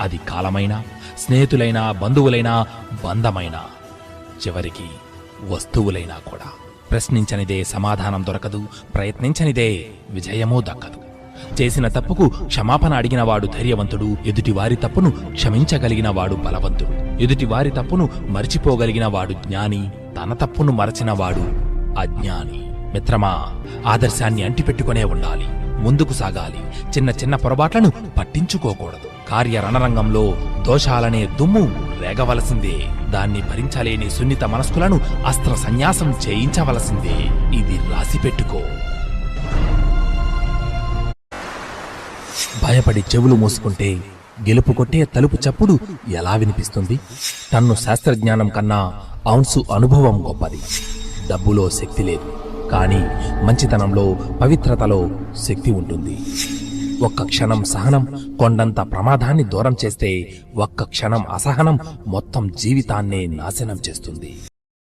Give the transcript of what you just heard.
అది కాలమైనా స్నేహితులైనా బంధువులైనా బంధమైనా చివరికి వస్తువులైనా కూడా. ప్రశ్నించనిదే సమాధానం దొరకదు ప్రయత్నించనిదే విజయమూ దక్కదు. చేసిన తప్పుకు క్షమాపణ అడిగినవాడు ధైర్యవంతుడు ఎదుటివారి తప్పును క్షమించగలిగిన వాడు బలవంతుడు. ఎదుటివారి తప్పును మరిచిపోగలిగిన వాడు జ్ఞాని తన తప్పును మరచినవాడు అజ్ఞాని. మిత్రమా ఆదర్శాన్ని అంటిపెట్టుకునే ఉండాలి ముందుకు సాగాలి చిన్న చిన్న పొరపాట్లను పట్టించుకోకూడదు. కార్య రణరంగంలో దోషాలనే దుమ్ము రేగవలసిందే. దాన్ని భరించలేని సున్నిత మనస్కులను అస్త్ర సన్యాసం చేయించవలసిందే. ఇది రాసిపెట్టుకో. భయపడి చెవులు మూసుకుంటే గెలుపు కొట్టే తలుపు చప్పుడు ఎలా వినిపిస్తుంది? తన్ను శాస్త్రజ్ఞానం కన్నా అవున్సు అనుభవం గొప్పది. డబ్బులో శక్తి లేదు. కానీ మంచితనంలో పవిత్రతలో శక్తి ఉంటుంది. ఒక్క క్షణం సహనం కొండంత ప్రమాదాన్ని దూరం చేస్తే ఒక్క క్షణం అసహనం మొత్తం జీవితాన్నే నాశనం చేస్తుంది.